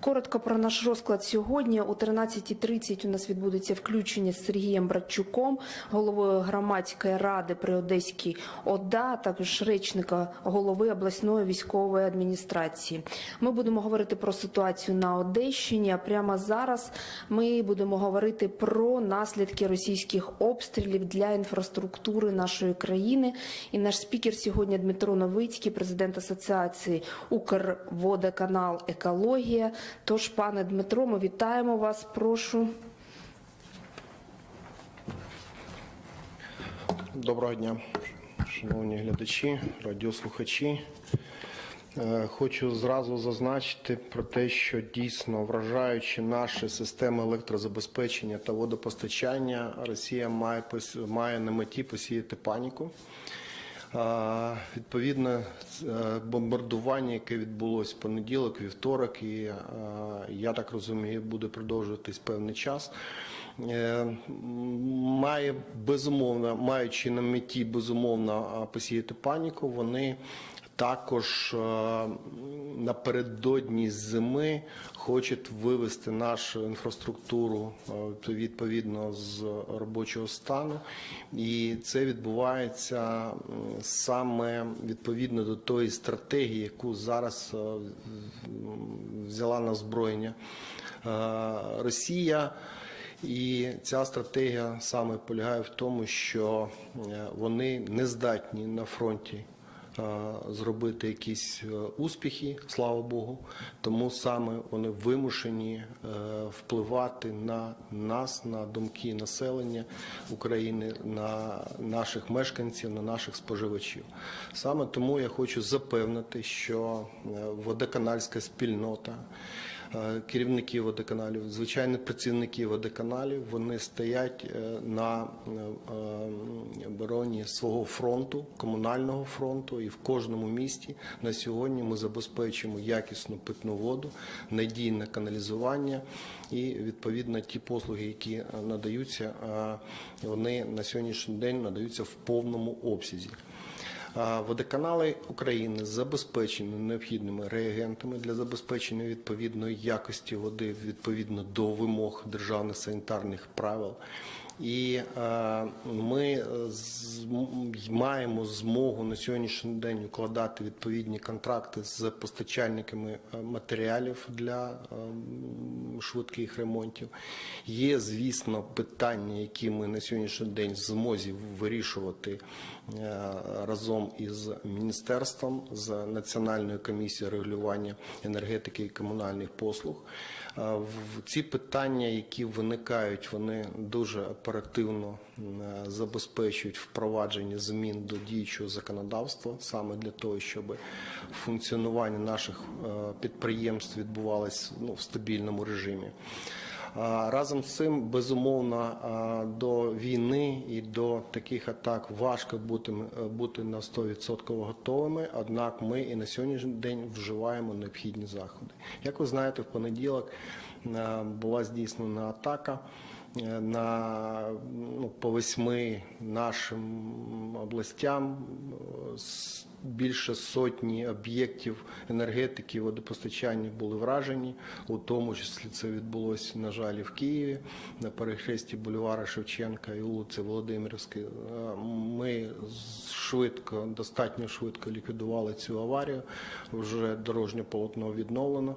Коротко про наш розклад сьогодні. О 13.30 у нас відбудеться включення з Сергієм Братчуком, головою громадської ради при Одеській ОДА, також речника голови обласної військової адміністрації. Ми будемо говорити про ситуацію на Одещині. А прямо зараз ми будемо говорити про наслідки російських обстрілів для інфраструктури нашої країни. І наш спікер сьогодні Дмитро Новицький, президент Асоціації Укрводоканал Екологія. Тож, пане Дмитро, ми вітаємо вас. Прошу. Доброго дня, шановні глядачі, радіослухачі. Е, Хочу зразу зазначити про те, що дійсно вражаючи наші системи електрозабезпечення та водопостачання, Росія має має на меті посіяти паніку. А, Відповідно, е, бомбардування, яке відбулось в понеділок, вівторок, і е, я так розумію, буде продовжуватись певний час. е, Має безумовно, маючи на меті безумовно посіяти паніку, вони також е, напередодні зими хочуть вивести нашу інфраструктуру е, відповідно з робочого стану, і це відбувається саме відповідно до тої стратегії, яку зараз е, взяла на озброєння е, Росія. І ця стратегія саме полягає в тому, що вони не здатні на фронті зробити якісь е, успіхи, слава Богу. Тому саме вони вимушені е, впливати на нас, на думки населення України, на наших мешканців, на наших споживачів. Саме тому я хочу запевнити, що е, водоканальська спільнота. Е, керівники водоканалів, звичайно, працівники водоканалів, вони стоять е, на е, обороні свого фронту, комунального фронту, і в кожному місті на сьогодні ми забезпечуємо якісну питну воду, надійне каналізування і відповідно ті послуги, які надаються, вони на сьогоднішній день надаються в повному обсязі. Водоканали України забезпечені необхідними реагентами для забезпечення відповідної якості води відповідно до вимог державних санітарних правил. І е, ми е, маємо змогу на сьогоднішній день укладати відповідні контракти з постачальниками е, матеріалів для швидких ремонтів. Є, звісно, питання, які ми на сьогоднішній день змозі вирішувати разом із міністерством, з Національною комісією регулювання енергетики і комунальних послуг. Ці питання, які виникають, вони дуже оперативно е, забезпечують впровадження змін до діючого законодавства саме для того, щоб функціонування наших е, підприємств відбувалось ну, в стабільному режимі. Разом з цим, безумовно, до війни і до таких атак важко бути, е, бути на 100% готовими. Однак ми і на сьогоднішній день вживаємо необхідні заходи. Як ви знаєте, в понеділок е, була здійснена атака на ну, по восьми нашим областям. е, Більше сотні об'єктів енергетики, водопостачання були вражені. У тому числі це відбулося, на жаль, в Києві на перехресті бульвара Шевченка і вулиці Володимирської. Е, Ми швидко, достатньо швидко ліквідували цю аварію. Вже дорожнє полотно відновлено.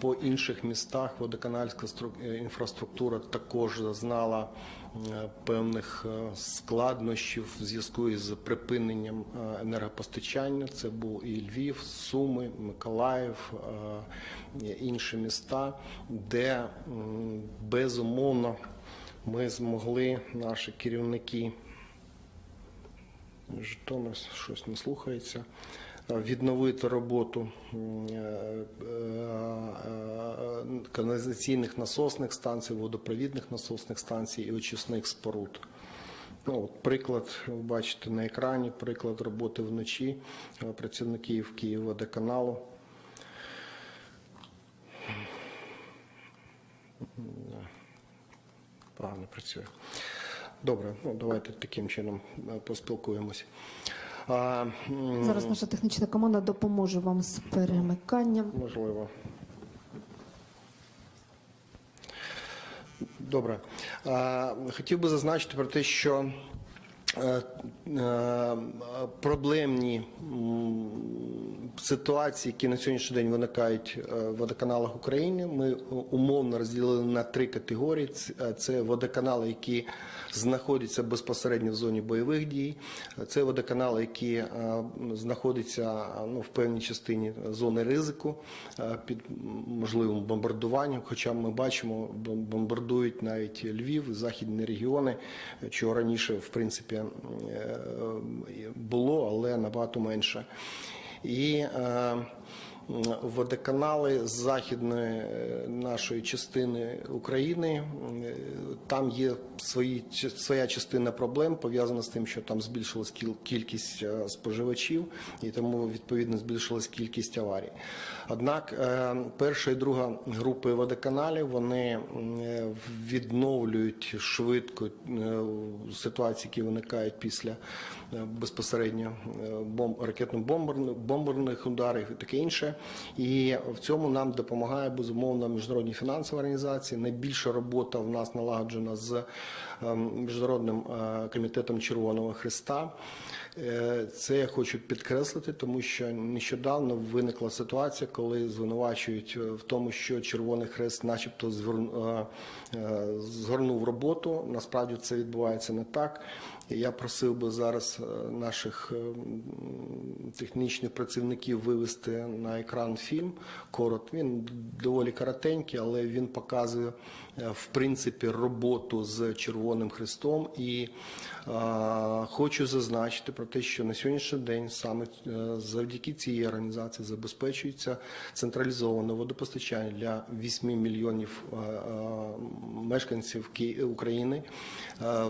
По інших містах водоканальська е, інфраструктура також зазнала е, певних е, складнощів в зв'язку із припиненням енергопостачання. Це був і Львів, Суми, Миколаїв, інші міста, де безумовно ми змогли, наші керівники Житомир щось не слухається. Відновити роботу е, е, е, каналізаційних насосних станцій, водопровідних насосних станцій і очисних споруд. Ну, от приклад, ви бачите на екрані, приклад роботи вночі працівників Київводоканалу. Погано працює. Добре, ну давайте таким чином м, Зараз наша технічна команда допоможе вам з перемиканням. Можливо. Добре, хотів би зазначити про те, що проблемні ситуації, які на сьогоднішній день виникають е, в водоканалах України, ми умовно розділили на три категорії. Е, Це водоканали, які знаходяться безпосередньо в зоні бойових дій. Це водоканали, які е, знаходяться е, ну, в певній частині зони ризику е, під можливим бомбардуванням. Хоча ми бачимо, бом- бомбардують навіть Львів, західні регіони, чого раніше в принципі е, було, але набагато менше. І е, водоканали з західної е, нашої частини України. е, Там є свої, своя частина проблем, пов'язана з тим, що там збільшилась кількість е, споживачів, і тому відповідно збільшилась кількість аварій. Однак е, перша і друга групи водоканалів вони е, відновлюють швидко е, ситуації, які виникають після безпосередньо бомб ракетно-бомберних ударів і таке інше. І в цьому нам допомагає безумовно міжнародні фінансові організації. Найбільша робота в нас налагоджена з міжнародним комітетом Червоного Христа. Це я хочу підкреслити, тому що нещодавно виникла ситуація, коли звинувачують е, в тому, що Червоний Хрест, начебто, е, е, згорнув роботу. Насправді це відбувається не так. Я просив би зараз наших технічних працівників вивести на екран фільм. Корот він доволі коротенький, але він показує в принципі роботу з Червоним Хрестом. І е, хочу зазначити про те, що на сьогоднішній день саме е, завдяки цій організації забезпечується централізоване водопостачання для 8 мільйонів е, е, мешканців України е,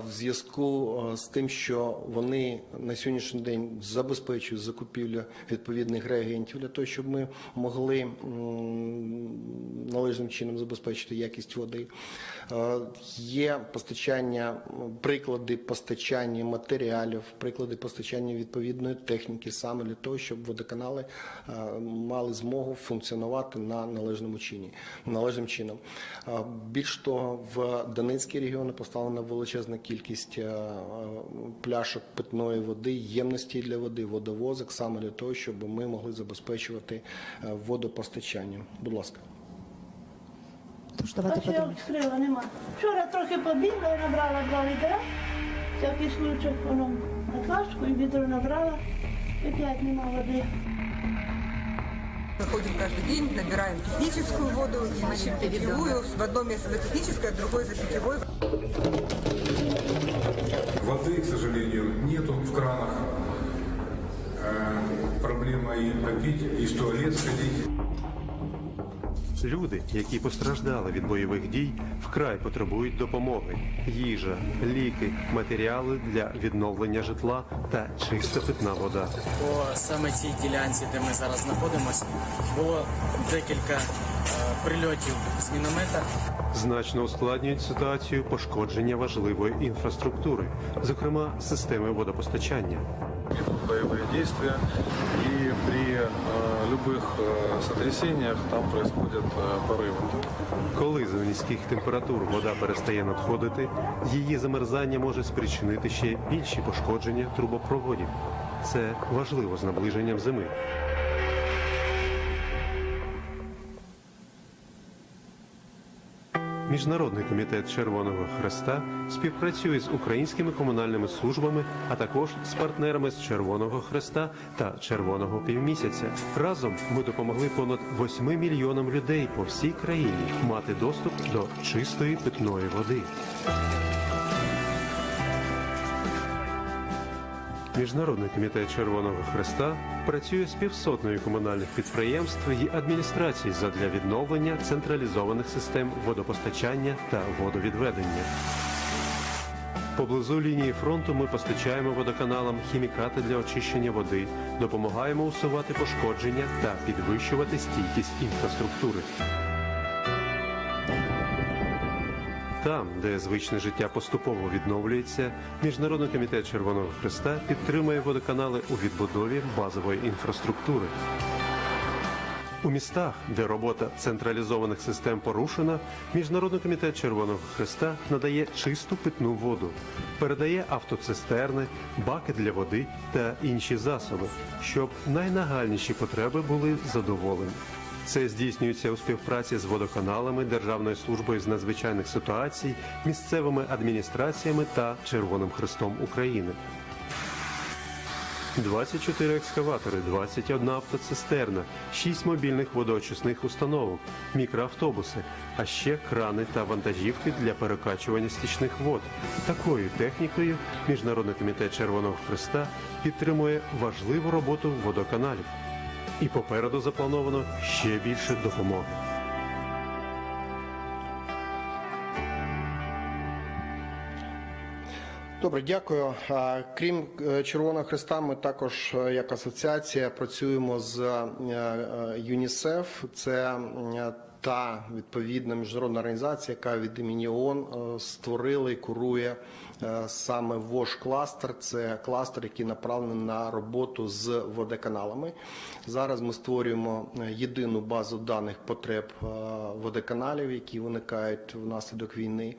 в зв'язку е, з тим, що вони на сьогоднішній день забезпечують закупівлю відповідних реагентів для того, щоб ми могли належним чином забезпечити якість води. Е, Є постачання, приклади постачання матеріалів, приклади постачання відповідної техніки саме для того, щоб водоканали е, мали змогу функціонувати на належному чині, належним чином. Е, Більш того, в Донецькій регіоні поставлена величезна кількість пляшок питної води, ємності для води, водовозок саме для того, щоб ми могли забезпечувати водопостачання. Будь ласка. Тож давайте Бачу, я подивимося. відкрила, нема. Вчора трохи побігла і набрала два відра. Всякий случай воно на флажку і відро набрала. І п'ять нема води. Заходим каждый день, набираем техническую воду, ищем питьевую. В одном месте за технической, а в другой за питьевой. Воды, к сожалению, нету в кранах. Э, Проблема и попить, и в туалет сходить. Люди, які постраждали від бойових дій, вкрай потребують допомоги: їжа, ліки, матеріали для відновлення житла та чиста питна вода. по саме цій ділянці, де ми зараз знаходимося, було декілька е, прильотів з міномета. Значно ускладнюють ситуацію пошкодження важливої інфраструктури, зокрема системи водопостачання. идут боевые действия, и при э, любых э, сотрясениях там происходят э, порывы. Коли за низьких температур вода перестає надходити, її замерзання може спричинити ще більші пошкодження трубопроводів. Це важливо з наближенням зими. Міжнародний комітет Червоного Хреста співпрацює з українськими комунальними службами, а також з партнерами з Червоного Хреста та Червоного Півмісяця. Разом ми допомогли понад 8 мільйонам людей по всій країні мати доступ до чистої питної води. Міжнародний комітет Червоного Хреста працює з півсотнею комунальних підприємств і адміністрацій задля відновлення централізованих систем водопостачання та водовідведення. Поблизу лінії фронту ми постачаємо водоканалам хімікати для очищення води, допомагаємо усувати пошкодження та підвищувати стійкість інфраструктури. Там, де звичне життя поступово відновлюється, Міжнародний комітет Червоного Христа підтримує водоканали у відбудові базової інфраструктури. У містах, де робота централізованих систем порушена, Міжнародний комітет Червоного Христа надає чисту питну воду, передає автоцистерни, баки для води та інші засоби, щоб найнагальніші потреби були задоволені. Це здійснюється у співпраці з водоканалами, Державною службою з надзвичайних ситуацій, місцевими адміністраціями та Червоним Хрестом України. 24 екскаватори, 21 автоцистерна, 6 мобільних водоочисних установок, мікроавтобуси, а ще крани та вантажівки для перекачування стічних вод. Такою технікою Міжнародний комітет Червоного Христа підтримує важливу роботу водоканалів. І попереду заплановано ще більше допомоги. Добре, дякую. Крім е, Червоного Христа, ми також е, як асоціація працюємо з е, ЮНІСЕФ. Це та відповідна міжнародна організація, яка від імені ООН створила і курує саме ВОЖ кластер. Це кластер, який направлений на роботу з водоканалами. Зараз ми створюємо е, єдину базу даних потреб е, водоканалів, які виникають внаслідок війни,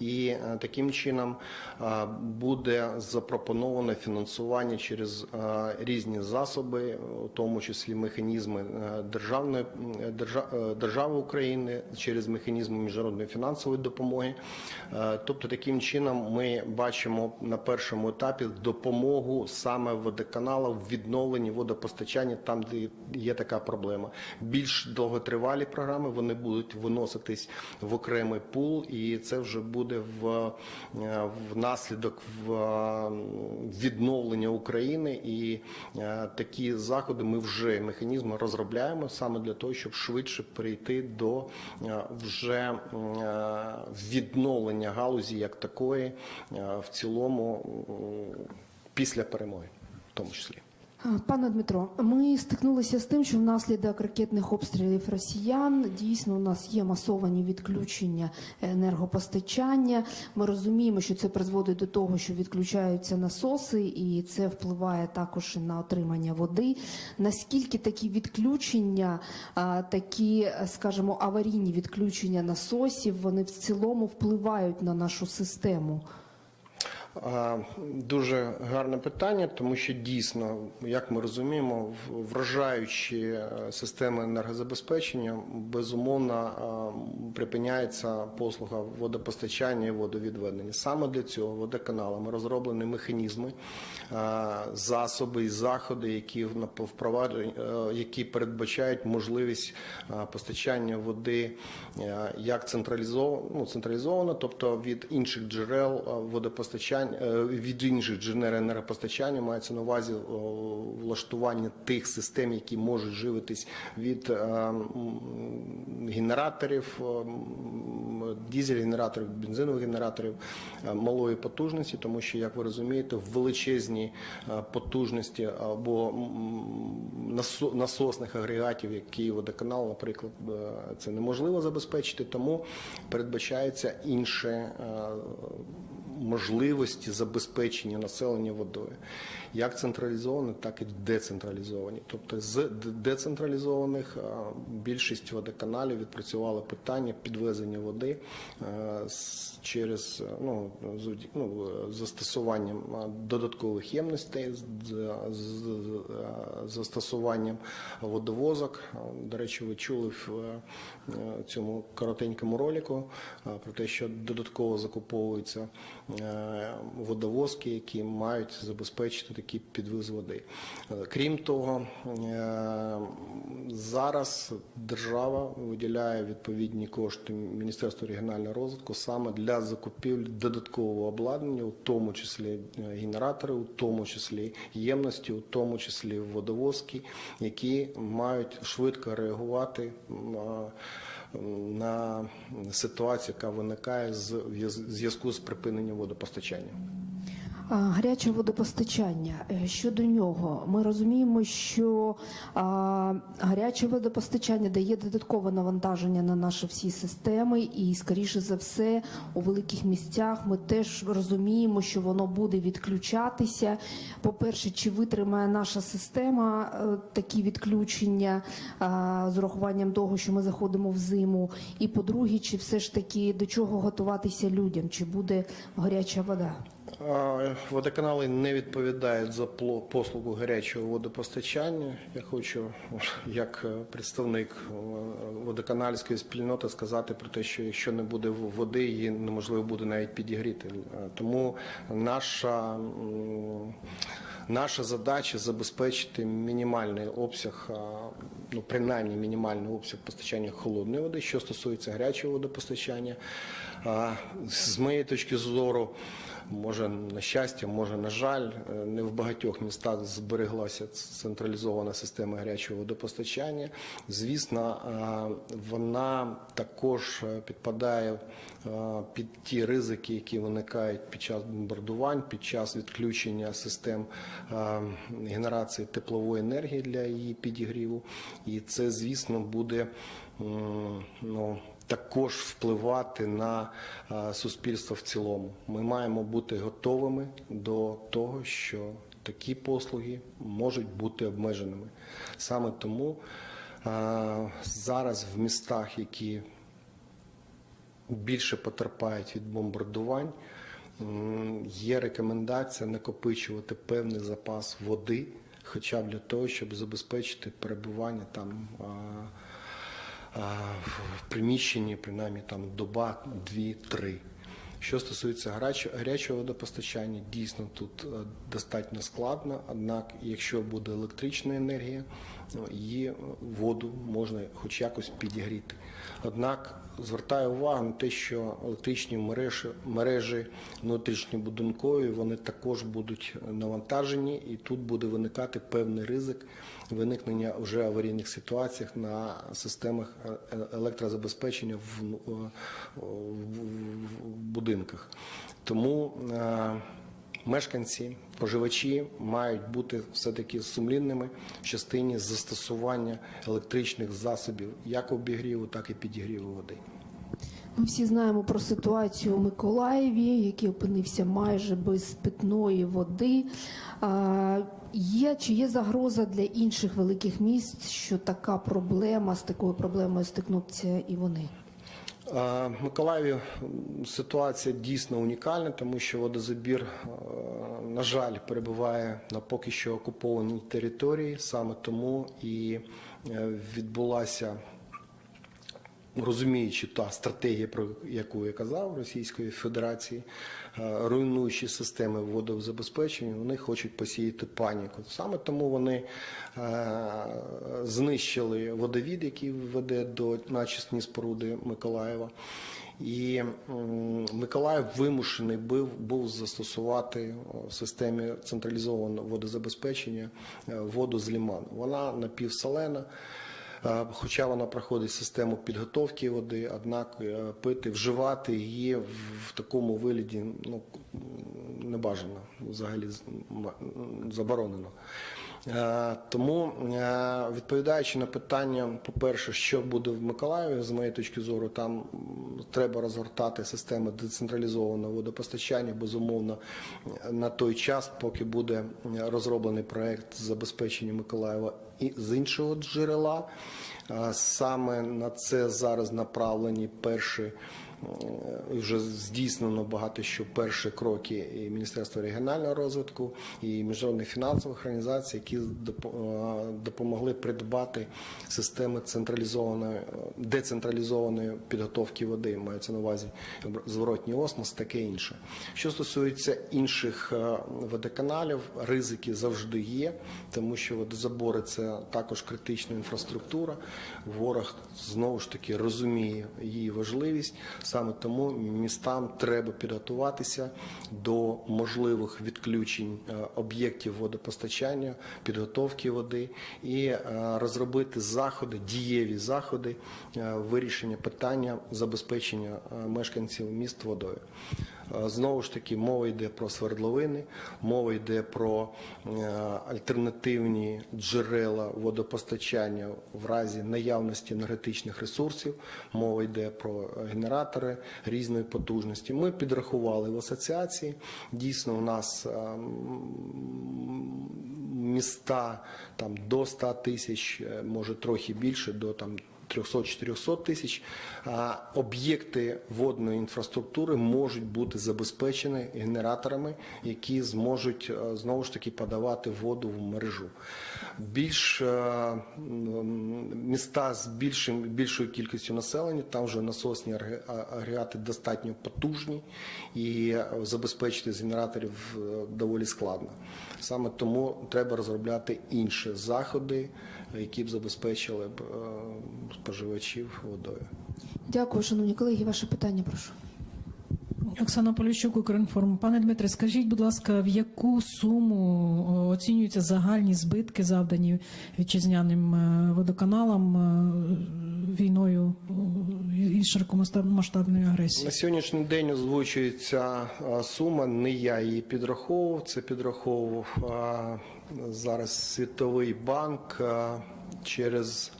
і е, таким чином е, буде запропоноване фінансування через е, різні засоби, у тому числі механізми е, державної е, держа- е, держави України через механізми міжнародної фінансової допомоги. Е, Тобто, таким чином ми бачимо на першому етапі допомогу саме водоканалам в відновленні водопостачання там, де є така проблема. Більш довготривалі програми вони будуть виноситись в окремий пул, і це вже буде в, е, внаслідок в е, відновлення України. І е, такі заходи ми вже механізми розробляємо саме для того, щоб швидше перейти до е, вже е, відновлення галузі як такої е, в цілому після перемоги, в тому числі. Пане Дмитро, ми стикнулися з тим, що внаслідок ракетних обстрілів росіян дійсно у нас є масовані відключення енергопостачання. Ми розуміємо, що це призводить до того, що відключаються насоси, і це впливає також на отримання води. Наскільки такі відключення, такі, скажімо, аварійні відключення насосів, вони в цілому впливають на нашу систему? Дуже гарне питання, тому що дійсно, як ми розуміємо, вражаючі е, системи енергозабезпечення безумовно припиняється послуга водопостачання і водовідведення. Саме для цього водоканалами розроблені механізми, засоби і заходи, які е, які передбачають можливість постачання води е, як централізовано, ну, централізовано, тобто від інших джерел е, водопостачання, е, від інших джерел енергопостачання мається на увазі влаштування тих систем, які можуть живитись від е, генераторів, е, дізель-генераторів, бензинових генераторів е, малої потужності, тому що, як ви розумієте, величезні потужності або насосних агрегатів, як Київводоканал, наприклад, це неможливо забезпечити, тому передбачається інше. Можливості забезпечення населення водою, як централізовані, так і децентралізовані. Тобто з децентралізованих більшість водоканалів відпрацювали питання підвезення води е, через е, ну, ну, е, застосуванням додаткових ємностей, з- застосуванням водовозок. До речі, ви чули в цьому коротенькому ролику про те, що додатково закуповуються водовозки, які мають забезпечити такий підвіз води. Е, Крім того, е, зараз держава виділяє відповідні кошти Міністерству регіонального розвитку саме для закупівлі додаткового обладнання, у тому числі е, генератори, у тому числі ємності, у тому числі водовозки, які мають швидко реагувати на ситуацію, яка виникає з зв'язку з припиненням водопостачання. Гаряче водопостачання. Е, Щодо нього, ми розуміємо, що гаряче водопостачання дає додаткове навантаження на наші всі системи, і, скоріше за все, у великих місцях ми теж розуміємо, що воно буде відключатися. По-перше, чи витримає наша система е, такі відключення а, з урахуванням того, що ми заходимо в зиму? І по-друге, чи все ж таки до чого готуватися людям? Чи буде гаряча вода? Водоканали не відповідають за послугу гарячого водопостачання. Я хочу, як е, представник е, водоканальської спільноти, сказати про те, що якщо не буде води, її неможливо буде навіть підігріти. Е, Тому наша Наша задача забезпечити мінімальний обсяг, ну принаймні мінімальний обсяг постачання холодної води, що стосується гарячого водопостачання. З моєї точки зору, може на щастя, може на жаль, е, не в багатьох містах збереглася централізована система гарячого водопостачання. Звісно, вона також е, підпадає е, під ті ризики, які виникають під час бомбардувань, під час відключення систем е, генерації теплової енергії для її підігріву. І це, звісно, буде ну, також впливати на е, суспільство в цілому. Ми маємо бути готовими до того, що такі послуги можуть бути обмеженими. Саме тому е, зараз в містах, які більше потерпають від бомбардувань. Є рекомендація накопичувати певний запас води, хоча б для того, щоб забезпечити перебування там а, в приміщенні, принаймні там доба, дві-три. Що стосується гарячого, водопостачання, дійсно тут е, достатньо складно. Однак, якщо буде електрична енергія, її е, воду можна хоч якось підігріти. Однак звертаю увагу на те, що електричні мережі, мережі внутрішньобудинкові вони також будуть навантажені, і тут буде виникати певний ризик виникнення вже аварійних ситуаціях на системах е- е- електрозабезпечення в, будинках. Тому мешканці, споживачі мають бути все-таки сумлінними в частині застосування електричних засобів як обігріву, так і підігріву води. Ми всі знаємо про ситуацію у Миколаєві, який опинився майже без питної води. А, Є чи є загроза для інших великих міст, що така проблема з такою проблемою стикнуться і вони? В Миколаєві ситуація дійсно унікальна, тому що водозабір, е, на жаль, перебуває на поки що окупованій території. Саме тому і е, відбулася розуміючи та стратегія, про яку я казав Російської Федерації, е, руйнуючи системи водозабезпечення, вони хочуть посіяти паніку. Саме тому вони е, знищили водовід, який веде до начисні споруди Миколаєва. І Миколаїв вимушений був, був застосувати в системі централізованого водозабезпечення е, воду з ліману. Вона напівсолена. Е, Хоча вона проходить систему підготовки води, однак е, пити, вживати її в, такому вигляді ну, не бажано, взагалі заборонено. Е, Тому, е, відповідаючи на питання, по-перше, що буде в Миколаєві, з моєї точки зору, там треба розгортати систему децентралізованого водопостачання, безумовно, на той час, поки буде розроблений проект забезпечення Миколаєва і з іншого джерела. Е, Саме на це зараз направлені перші вже здійснено багато що перші кроки і Міністерства регіонального розвитку, і міжнародних фінансових організацій, які е, допомогли придбати системи централізованої, е, децентралізованої підготовки води, мається на увазі зворотній осмос, таке інше. Що стосується інших е, водоканалів, ризики завжди є, тому що водозабори це також критична інфраструктура. Ворог знову ж таки розуміє її важливість. Саме тому містам треба підготуватися до можливих відключень е, об'єктів водопостачання, підготовки води і е, розробити заходи, дієві заходи е, вирішення питання забезпечення мешканців міст водою. Е, Знову ж таки, мова йде про свердловини, мова йде про е, альтернативні джерела водопостачання в разі наявності енергетичних ресурсів. Мова йде про генератори різної потужності. Ми підрахували в асоціації. Дійсно, у нас е, міста там до 100 тисяч, е, може трохи більше, до там 300-400 тисяч об'єкти водної інфраструктури можуть бути забезпечені генераторами, які зможуть е, знову ж таки подавати воду в мережу. Більш е, міста з більшим більшою кількістю населення, там вже насосні агре- агрегати достатньо потужні і забезпечити з генераторів е, доволі складно. Саме тому треба розробляти інші заходи, які б забезпечили б е, споживачів водою. Дякую, шановні колеги. Ваше питання, прошу. Оксана Поліщук, Укрінформ. Пане Дмитре, скажіть, будь ласка, в яку суму оцінюються загальні збитки, завдані вітчизняним е, водоканалам е, війною і широкомасштабною агресією? На сьогоднішній день озвучується сума. Не я її підраховував. Це підраховував зараз Світовий банк через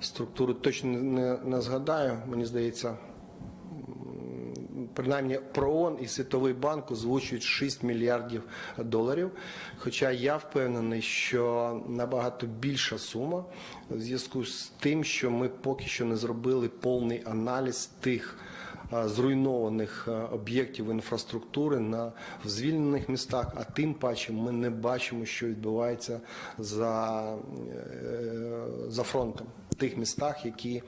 структуру. Точно не, не згадаю. Мені здається, принаймні ПРООН і Світовий банк озвучують 6 мільярдів доларів. Хоча я впевнений, що набагато більша сума в зв'язку з тим, що ми поки що не зробили повний аналіз тих зруйнованих об'єктів інфраструктури на в звільнених містах, а тим паче ми не бачимо, що відбувається за, е, за фронтом. Тих містах, які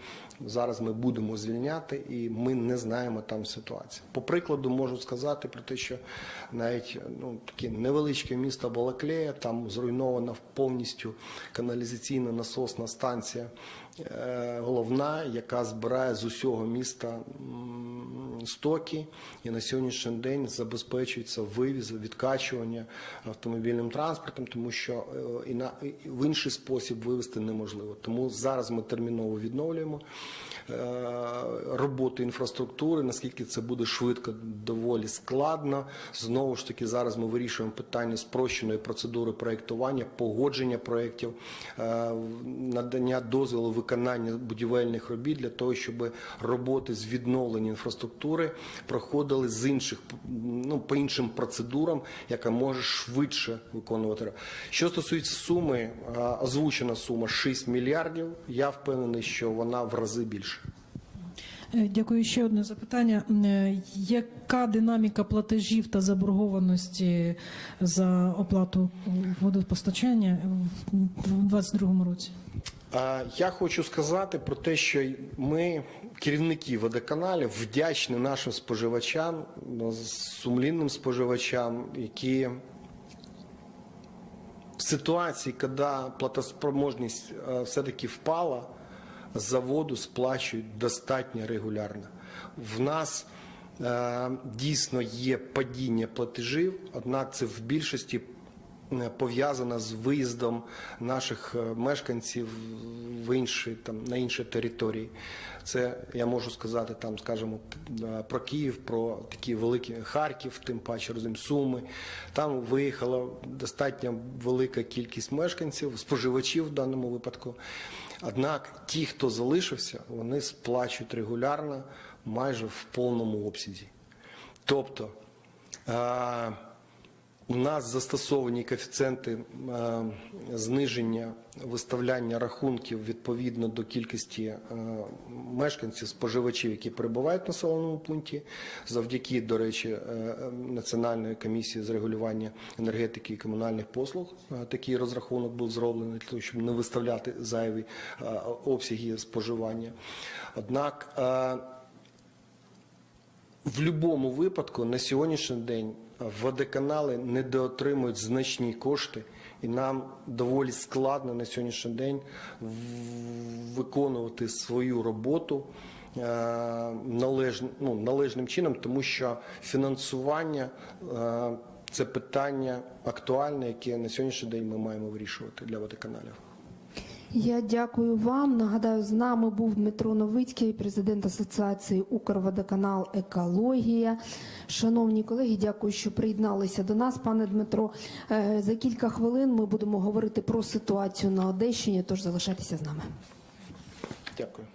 зараз ми будемо звільняти, і ми не знаємо там ситуації. По прикладу можу сказати про те, що навіть ну таке невеличке місто Балаклея, там зруйнована повністю каналізаційна насосна станція головна, яка збирає з усього міста стоки, і на сьогоднішній день забезпечується вивіз, відкачування автомобільним транспортом, тому що е, і на в інший спосіб вивезти неможливо. Тому зараз ми терміново відновлюємо е, роботу інфраструктури. Наскільки це буде швидко, доволі складно. Знову ж таки, зараз ми вирішуємо питання спрощеної процедури проєктування, погодження проєктів, е, надання дозволу виконання будівельних робіт для того, щоб роботи з відновлення інфраструктури проходили з інших ну по іншим процедурам, яка може швидше виконувати. Що стосується суми, озвучена сума 6 мільярдів. Я впевнений, що вона в рази більше. Е, Дякую. Ще одне запитання. Е, Яка динаміка платежів та заборгованості за оплату водопостачання в 2022 році? Я хочу сказати про те, що ми, керівники водоканалів, вдячні нашим споживачам, ну, сумлінним споживачам, які в ситуації, коли платоспроможність е, все-таки впала, за воду сплачують достатньо регулярно. В нас е, дійсно є падіння платежів, однак це в більшості е, пов'язано з виїздом наших е, мешканців в інші там на інші території. Це я можу сказати там, скажімо, е, про Київ, про такі великі Харків, тим паче розуміємо, Суми. Там виїхала достатньо велика кількість мешканців, споживачів в даному випадку. Однак ті, хто залишився, вони сплачують регулярно майже в повному обсязі. Тобто у нас застосовані коефіцієнти е, зниження виставляння рахунків відповідно до кількості е, мешканців, споживачів, які перебувають в населеному пункті, завдяки, до речі, е, Національної комісії з регулювання енергетики і комунальних послуг. Такий розрахунок був зроблений для того, щоб не виставляти зайві обсяги споживання. Однак в будь-якому випадку на сьогоднішній день водоканали недоотримують значні кошти, і нам доволі складно на сьогоднішній день виконувати свою роботу е, належ, ну, належним чином, тому що фінансування е, це питання актуальне, яке на сьогоднішній день ми маємо вирішувати для водоканалів. Я дякую вам. Нагадаю, з нами був Дмитро Новицький, президент Асоціації Укрводоканал Екологія. Шановні колеги, дякую, що приєдналися до нас. Пане Дмитро, е, за кілька хвилин ми будемо говорити про ситуацію на Одещині. Тож залишайтеся з нами. Дякую.